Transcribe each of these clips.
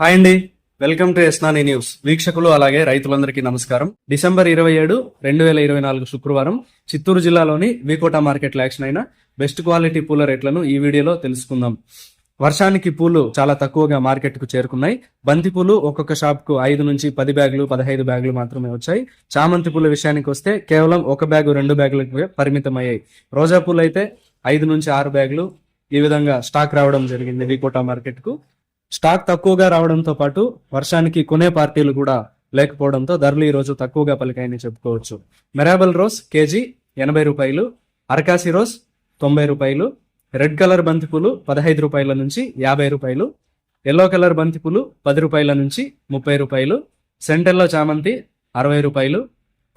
Hi అండి. Welcome to ఎస్నాని news. వీక్షకులు అలాగే రైతులందరికీ నమస్కారం. డిసెంబర్ ఇరవై ఏడు రెండు వేల ఇరవై నాలుగు శుక్రవారం చిత్తూరు జిల్లాలోని వీకోట మార్కెట్ యాక్షన్ అయిన బెస్ట్ క్వాలిటీ పూల రేట్లను ఈ వీడియోలో తెలుసుకుందాం. వర్షానికి పూలు చాలా తక్కువగా మార్కెట్కు చేరుకున్నాయి. బంతి పూలు ఒక్కొక్క షాప్కు ఐదు నుంచి పది బ్యాగులు పదహైదు బ్యాగులు మాత్రమే వచ్చాయి. చామంతి పూల విషయానికి వస్తే కేవలం ఒక బ్యాగు రెండు బ్యాగులకు పరిమితమయ్యాయి. రోజా పూలు అయితే ఐదు నుంచి ఆరు బ్యాగులు ఈ విధంగా స్టాక్ రావడం జరిగింది వికోటా మార్కెట్కు స్టాక్ తక్కువగా రావడంతో పాటు వర్షానికి కొనే పార్టీలు కూడా లేకపోవడంతో ధరలు ఈ రోజు తక్కువగా పలికాయని చెప్పుకోవచ్చు. మెరాబల్ రోజ్ కేజీ ఎనభై రూపాయలు అరకాసి రోజ్ తొంభై రూపాయలు రెడ్ కలర్ బంతిపూలు పదహైదు రూపాయల నుంచి యాభై రూపాయలు ఎల్లో కలర్ బంతిపూలు పది రూపాయల నుంచి ముప్పై రూపాయలు సెంటెల్లో చామంతి అరవై రూపాయలు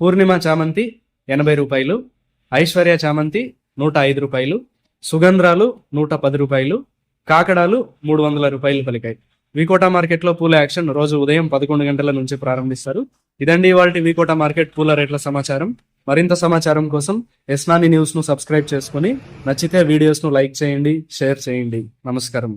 పూర్ణిమ చామంతి ఎనభై రూపాయలు ఐశ్వర్య చామంతి నూట ఐదు రూపాయలు సుగంధ్రాలు నూట పది రూపాయలు కాకడాలు మూడు వందల రూపాయలు పలికాయి. వికోటా మార్కెట్లో పూల యాక్షన్ రోజు ఉదయం పదకొండు గంటల నుంచి ప్రారంభిస్తారు. ఇదండి ఇవాళ వికోటా మార్కెట్ పూల రేట్ల సమాచారం. మరింత సమాచారం కోసం ఎస్నాని న్యూస్ను సబ్స్క్రైబ్ చేసుకుని నచ్చితే వీడియోస్ను లైక్ చేయండి షేర్ చేయండి. నమస్కారం.